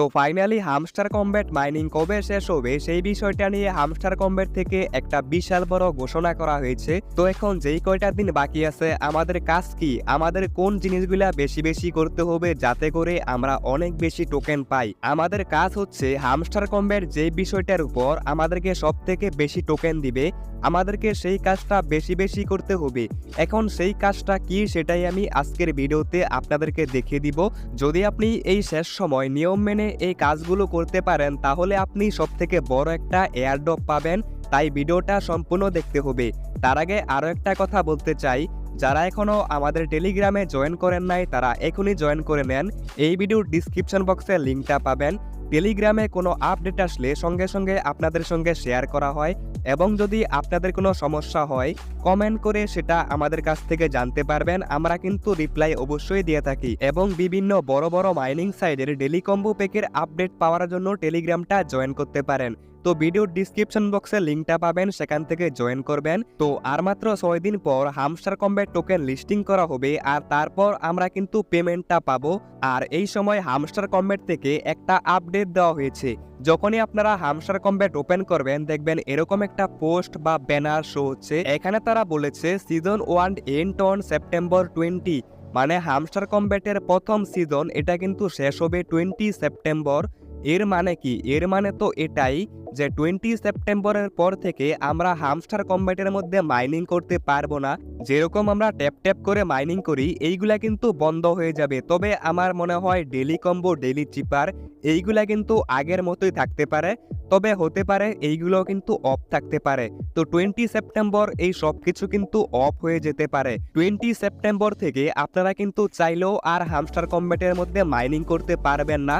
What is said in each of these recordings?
তো finally hamster combat mining কবে শেষ হবে সেই বিষয়টা নিয়ে হামস্টার কম্ব্যাট থেকে একটা বিশাল বড় ঘোষণা করা হয়েছে। তো এখন যেই কয়টা দিন বাকি আছে, আমাদের কাজ কি? আমাদের কোন জিনিসগুলা বেশি বেশি করতে হবে যাতে করে আমরা অনেক বেশি টোকেন পাই? আমাদের কাজ হচ্ছে হামস্টার কম্ব্যাট যে বিষয়টার উপর আমাদেরকে সব থেকে বেশি টোকেন দিবে, আমাদেরকে সেই কাজটা বেশি বেশি করতে হবে। এখন সেই কাজটা কি সেটাই আমি আজকের ভিডিওতে আপনাদেরকে দেখিয়ে দিব। যদি আপনি এই শেষ সময় নিয়ম মেনে এই কাজগুলো করতে পারেন, তাহলে আপনি সব থেকে বড় একটা এয়ারড্রপ পাবেন। তাই ভিডিওটা সম্পূর্ণ দেখতে হবে। তার আগে আরও একটা কথা বলতে চাই। যারা এখনও আমাদের টেলিগ্রামে জয়েন করেন নাই, তারা এখনই জয়েন করে নেন। এই ভিডিওর ডিসক্রিপশন বক্সে লিঙ্কটা পাবেন। টেলিগ্রামে কোনো আপডেট আসলে সঙ্গে সঙ্গে আপনাদের সঙ্গে শেয়ার করা হয়। এবং যদি আপনাদের কোনো সমস্যা হয় কমেন্ট করে সেটা আমাদের কাছ থেকে জানতে পারবেন। আমরা কিন্তু রিপ্লাই অবশ্যই দিয়ে থাকি এবং বিভিন্ন বড় বড় মাইনিং সাইডের ডেলিকম্বো প্যাকের আপডেট পাওয়ার জন্য টেলিগ্রামটা জয়েন করতে পারেন। তো ভিডিওর ডিসক্রিপশন বক্সে লিঙ্কটা পাবেন, সেখান থেকে জয়েন করবেন। তো আর মাত্র ছয় দিন পর হামস্টার কম্ব্যাট টোকেন লিস্টিং করা হবে, আর তারপর আমরা কিন্তু পেমেন্টটা পাবো। আর এই সময় হামস্টার কম্ব্যাট থেকে একটা আপডেট দেওয়া হয়েছে। যখনই আপনারা হামস্টার কম্ব্যাট ওপেন করবেন, দেখবেন এরকম একটা পোস্ট বা ব্যানার শো হচ্ছে। এখানে তারা বলেছে season one end on September twenty মানে হামস্টার কম্ব্যাটের প্রথম সিজন এটা কিন্তু শেষ হবে টোয়েন্টি সেপ্টেম্বর এর মানে কি? এর মানে তো এটাই যে টোয়েন্টি সেপ্টেম্বরের পর থেকে আমরা হামস্টার কম্ব্যাটের মধ্যে মাইনিং করতে পারব না। যেরকম আমরা ট্যাপ ট্যাপ করে মাইনিং করি, এইগুলা কিন্তু বন্ধ হয়ে যাবে। তবে আমার মনে হয় ডেলি কম্বো ডেলি চিপার এইগুলা কিন্তু আগের মতোই থাকতে পারে। তবে হতে পারে এইগুলো কিন্তু অফ থাকতে পারে। তো টোয়েন্টি সেপ্টেম্বর এই সব কিছু কিন্তু অফ হয়ে যেতে পারে। টোয়েন্টি সেপ্টেম্বর থেকে আপনারা কিন্তু চাইলেও আর হামস্টার কম্ব্যাটের মধ্যে মাইনিং করতে পারবেন না।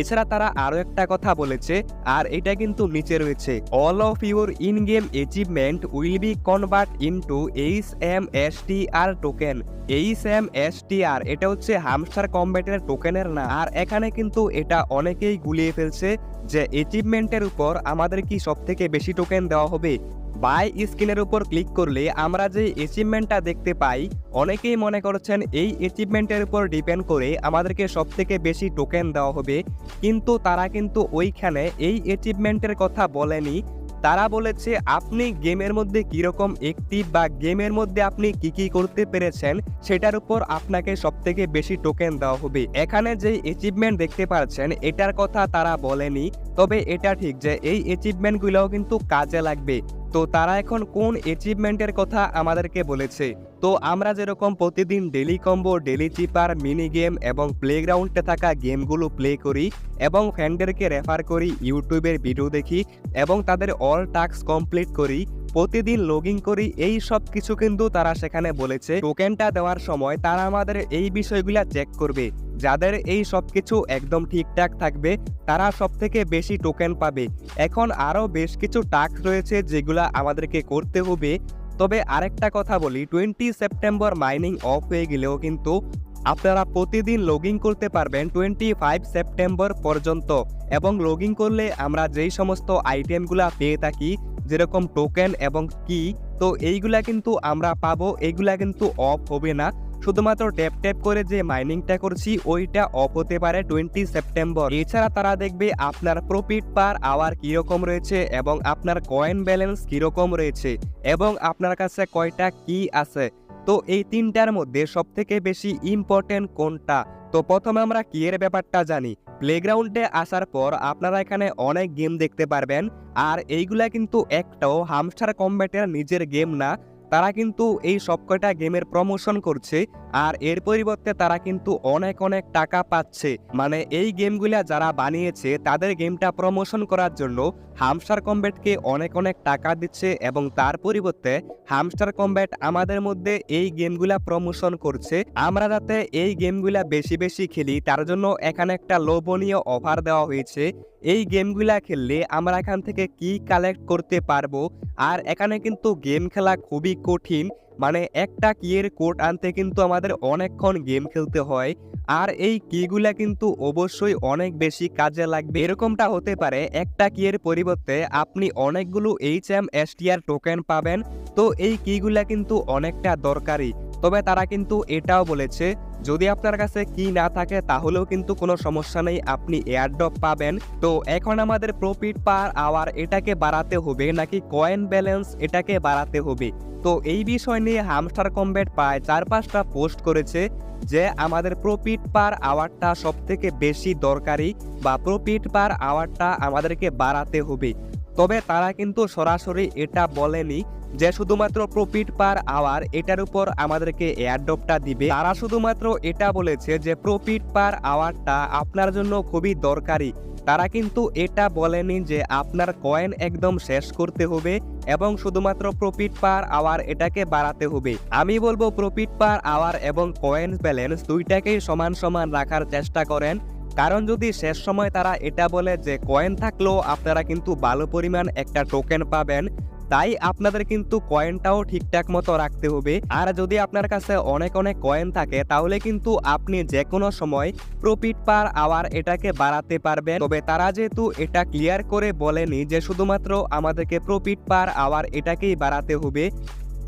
এছাড়া তারা আরও একটা কথা বলেছে, আর এটা কিন্তু নিচে রয়েছে। All of your in game achievement will be convert into H M S T R token H M S T R এটা হচ্ছে হামস্টার কম্ব্যাটের টোকেনের না আর এখানে কিন্তু এটা অনেকেই গুলিয়ে ফেলছে যে অ্যাচিভমেন্টের উপর আমাদের কি সব থেকে বেশি টোকেন দেওয়া হবে? বাই স্ক্রিনের উপর ক্লিক করলে আমরা যে অ্যাচিভমেন্টটা দেখতে পাই, অনেকেই মনে করছেন এই অ্যাচিভমেন্টের উপর ডিপেন্ড করে আমাদেরকে সবথেকে বেশি টোকেন দেওয়া হবে। কিন্তু তারা কিন্তু ওইখানে এই অ্যাচিভমেন্টের কথা বলেনি। তারা বলেছে, আপনি গেমের মধ্যে কীরকম অ্যাক্টিভ বা গেমের মধ্যে আপনি কি কি করতে পেরেছেন, সেটার উপর আপনাকে সব থেকে বেশি টোকেন দেওয়া হবে। এখানে যে অ্যাচিভমেন্ট দেখতে পাচ্ছেন, এটার কথা তারা বলেনি, তবে এটা ঠিক যে এই অ্যাচিভমেন্টগুলোও কিন্তু কাজে লাগবে। তো তারা এখন কোন অ্যাচিভমেন্টের কথা আমাদেরকে বলেছে? তো আমরা যেরকম প্রতিদিন daily combo daily cipher mini game এবং প্লেগ্রাউন্ডে থাকা গেমগুলো প্লে করি এবং ফ্যান্ডেরকে রেফার করি ইউটিউবের ভিডিও দেখি এবং তাদের অল টাস্ক কমপ্লিট করি প্রতিদিন লগ করি, এই সব কিছু কিন্তু তারা সেখানে বলেছে। টোকেনটা দেওয়ার সময় তারা আমাদের এই বিষয়গুলা চেক করবে। যাদের এই সব কিছু একদম ঠিকঠাক থাকবে, তারা সব থেকে বেশি টোকেন পাবে। এখন আরও বেশ কিছু টাস্ক রয়েছে যেগুলা আমাদেরকে করতে হবে। তবে আরেকটা কথা বলি টোয়েন্টি সেপ্টেম্বর মাইনিং অফ হয়ে গেলেও কিন্তু আপনারা প্রতিদিন লগ করতে পারবেন টোয়েন্টি ফাইভ সেপ্টেম্বর পর্যন্ত। এবং লগ করলে আমরা যেই সমস্ত আইটেমগুলা পেয়ে থাকি যেরকম টোকেন এবং কি তো এইগুলা কিন্তু আমরা পাবো, এইগুলা কিন্তু অফ হবে না। শুধুমাত্র ট্যাপ ট্যাপ করে যে মাইনিংটা করছি, ওইটা অফ হতে পারে টোয়েন্টি সেপ্টেম্বর এছাড়া তারা দেখবে আপনার প্রফিট পার আওয়ার কীরকম রয়েছে এবং আপনার কয়েন ব্যালেন্স কীরকম রয়েছে এবং আপনার কাছে কয়টা কি আছে। তো এই তিনটার মধ্যে সবথেকে বেশি ইম্পর্টেন্ট কোনটা? তো প্রথমে আমরা কি এর ব্যাপারটা জানি? প্লেগ্রাউন্ডে আসার পর আপনারা এখানে অনেক গেম দেখতে পারবেন। আর এইগুলা কিন্তু একটাও হামস্টার কম্ব্যাটের নিজের গেম না। তারা কিন্তু এই সবকটা গেমের প্রমোশন করছে। আর এর পরিবর্তে তারা কিন্তু অনেক অনেক টাকা পাচ্ছে। মানে এই গেমগুলা যারা বানিয়েছে, তাদের গেমটা প্রমোশন করার জন্য হামস্টার কম্ব্যাটকে অনেক অনেক টাকা দিচ্ছে এবং তার পরিবর্তে হামস্টার কম্ব্যাট আমাদের মধ্যে এই গেমগুলা প্রমোশন করছে। আমরা যাতে এই গেমগুলা বেশি বেশি খেলি, তার জন্য এখানে একটা লোভনীয় অফার দেওয়া হয়েছে। এই গেমগুলা খেললে আমরা এখান থেকে কি কালেক্ট করতে পারব? আর এখানে কিন্তু গেম খেলা খুবই কঠিন। মানে একটা কিয়ের কোড আনতে কিন্তু আমাদের অনেকক্ষণ গেম খেলতে হয়, আর এই কিগুলা কিন্তু অবশ্যই অনেক বেশি কাজে লাগবে। এরকমটা হতে পারে একটা কিয়ের পরিবর্তে আপনি অনেকগুলো এইচ এম এসটিআর টোকেন পাবেন, তো এই কিগুলা কিন্তু অনেকটা দরকারি। তবে তারা কিন্তু এটাও বলেছে, যদি আপনার কাছে কি না থাকে তাহলেও কিন্তু কোনো সমস্যা নেই, আপনি এয়ারড্রপ পাবেন। তো এখন আমাদের প্রফিট পার আওয়ার এটাকে বাড়াতে হবে, নাকি কয়েন ব্যালেন্স এটাকে বাড়াতে হবে? তো এই বিষয় নিয়ে হামস্টার কম্ব্যাট প্রায় চার পাঁচটা পোস্ট করেছে যে আমাদের প্রফিট পার আওয়ারটা সব থেকে বেশি দরকারি বা প্রফিট পার আওয়ারটা আমাদেরকে বাড়াতে হবে। তবে তারা কিন্তু সরাসরি এটা বলেনি যে শুধুমাত্র প্রফিট পার আওয়ার, এটার উপর আমাদেরকে এয়ারড্রপটা দিবে। তারা শুধুমাত্র এটা বলেছে যে প্রফিট পার আওয়ারটা আপনার জন্য খুবই দরকারি। তারা কিন্তু এটা বলেনি যে আপনার কয়েন একদম শেষ করতে হবে এবং শুধুমাত্র প্রফিট পার আওয়ার এটাকে বাড়াতে হবে। আমি বলব প্রফিট পার আওয়ার এবং কয়েন ব্যালেন্স দুইটাকেই সমান সমান রাখার চেষ্টা করেন। কারণ যদি শেষ সময় তারা এটা বলে যে কয়েন থাকলেও আপনারা কিন্তু ভালো পরিমাণ একটা টোকেন পাবেন তাই আপনাদের কিন্তু কয়েনটাও ঠিকঠাক মতো রাখতে হবে। আর যদি আপনার কাছে অনেক অনেক কয়েন থাকে, তাহলে কিন্তু আপনি যে কোনো সময় প্রফিট পার আওয়ার এটাকে বাড়াতে পারবেন। তবে তারা যেহেতু এটা ক্লিয়ার করে বলেনি যে শুধুমাত্র আমাদেরকে প্রফিট পার আওয়ার এটাকেই বাড়াতে হবে,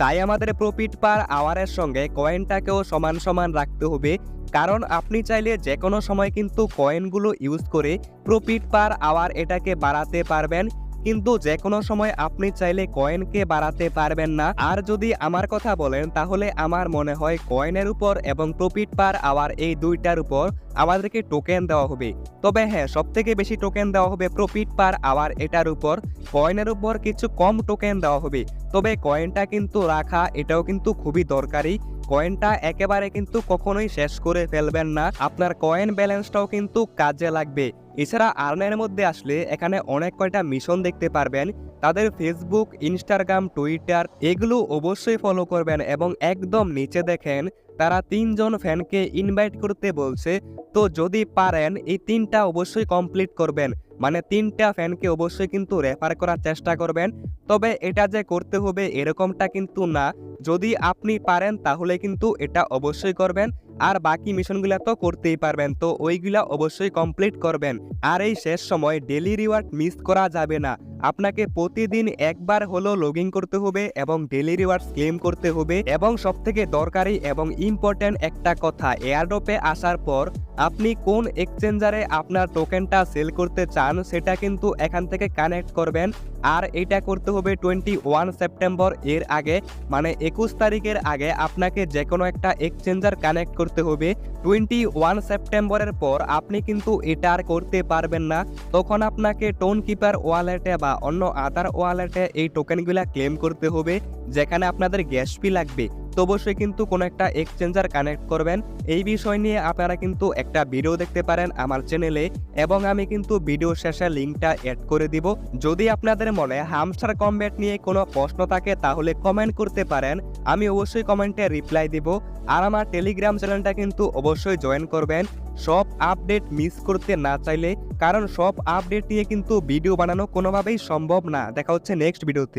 তাই আমাদের প্রফিট পার আওয়ারের সঙ্গে কয়েনটাকেও সমান সমান রাখতে হবে। কারণ আপনি চাইলে যে কোনো সময় কিন্তু কয়েনগুলো ইউজ করে প্রফিট পার আওয়ার এটাকে বাড়াতে পারবেন। কিন্তু যে কোনো সময় আপনি চাইলে কয়েনকে বাড়াতে পারবেন না। আর যদি আমার কথা বলেন, তাহলে আমার মনে হয় কয়েনের উপর এবং প্রফিট পার আওয়ার এই দুইটার উপর আমাদেরকে টোকেন দেওয়া হবে। তবে হ্যাঁ সব থেকে বেশি টোকেন দেওয়া হবে প্রফিট পার আওয়ার এটার উপর। কয়েনের উপর কিছু কম টোকেন দেওয়া হবে। তবে কয়েনটা কিন্তু রাখা, এটাও কিন্তু খুবই দরকারি। কয়েনটা একেবারে কিন্তু কখনোই শেষ করে ফেলবেন না। আপনার কয়েন ব্যালেন্সটাও কিন্তু কাজে লাগবে। এছাড়া আর্নের মধ্যে আসলে এখানে অনেক কয়টা মিশন দেখতে পারবেন। তাদের ফেসবুক ইনস্টাগ্রাম টুইটার এগুলো অবশ্যই ফলো করবেন এবং একদম নিচে দেখেন, তারা তিনজন ফ্যানকে ইনভাইট করতে বলছে। তো যদি পারেন, এই তিনটা অবশ্যই কমপ্লিট করবেন। মানে তিনটা ফ্যানকে অবশ্যই কিন্তু রেফার করার চেষ্টা করবেন। তবে এটা যে করতে হবে, এরকমটা কিন্তু না। যদি আপনি পারেন তাহলে কিন্তু এটা অবশ্যই করবেন। আর বাকি মিশনগুলো তো করতেই পারবেন, তো ওইগুলা অবশ্যই কমপ্লিট করবেন। আর এই শেষ সময় ডেলি রিওয়ার্ড মিস করা যাবে না। আপনাকে প্রতিদিন একবার হলো লগ করতে হবে এবং ডেলি রিওয়ার্ডস ক্লেম করতে হবে এবং সব থেকে দরকারি এবং ইম্পর্ট্যান্ট একটা কথা এয়ারড্রপে আসার পর আপনি কোন এক্সচেঞ্জারে আপনার টোকেনটা সেল করতে চান সেটা কিন্তু এখান থেকে কানেক্ট করবেন। আর এটা করতে হবে টোয়েন্টি ওয়ান সেপ্টেম্বর এর আগে মানে একুশ তারিখের আগে আপনাকে যে কোনো একটা এক্সচেঞ্জার কানেক্ট করতে হবে। টোয়েন্টি ওয়ান সেপ্টেম্বরের পর আপনি কিন্তু এটা আর করতে পারবেন না। তখন আপনাকে টোন কিপার ওয়ালেটে বা অন্য আদার ওয়ালেটে এই টোকেনগুলো ক্লেম করতে হবে, যেখানে আপনাদের গ্যাস ফি লাগবে। তো অবশ্যই কিন্তু কোনো একটা এক্সচেঞ্জার কানেক্ট করবেন। এই বিষয় নিয়ে আপনারা কিন্তু একটা ভিডিও দেখতে পারেন আমার চ্যানেলে এবং আমি কিন্তু ভিডিও শেষে লিঙ্কটা অ্যাড করে দিব। যদি আপনাদের মনে হামস্টার কমব্যাট নিয়ে কোনো প্রশ্ন থাকে, তাহলে কমেন্ট করতে পারেন। আমি অবশ্যই কমেন্টে রিপ্লাই দেব। আর আমার টেলিগ্রাম চ্যানেলটা কিন্তু অবশ্যই জয়েন করবেন। সব আপডেট মিস করতে না চাইলে, কারণ সব আপডেট নিয়ে কিন্তু ভিডিও বানানো কোনোভাবেই সম্ভব না। দেখা হচ্ছে নেক্সট ভিডিওতে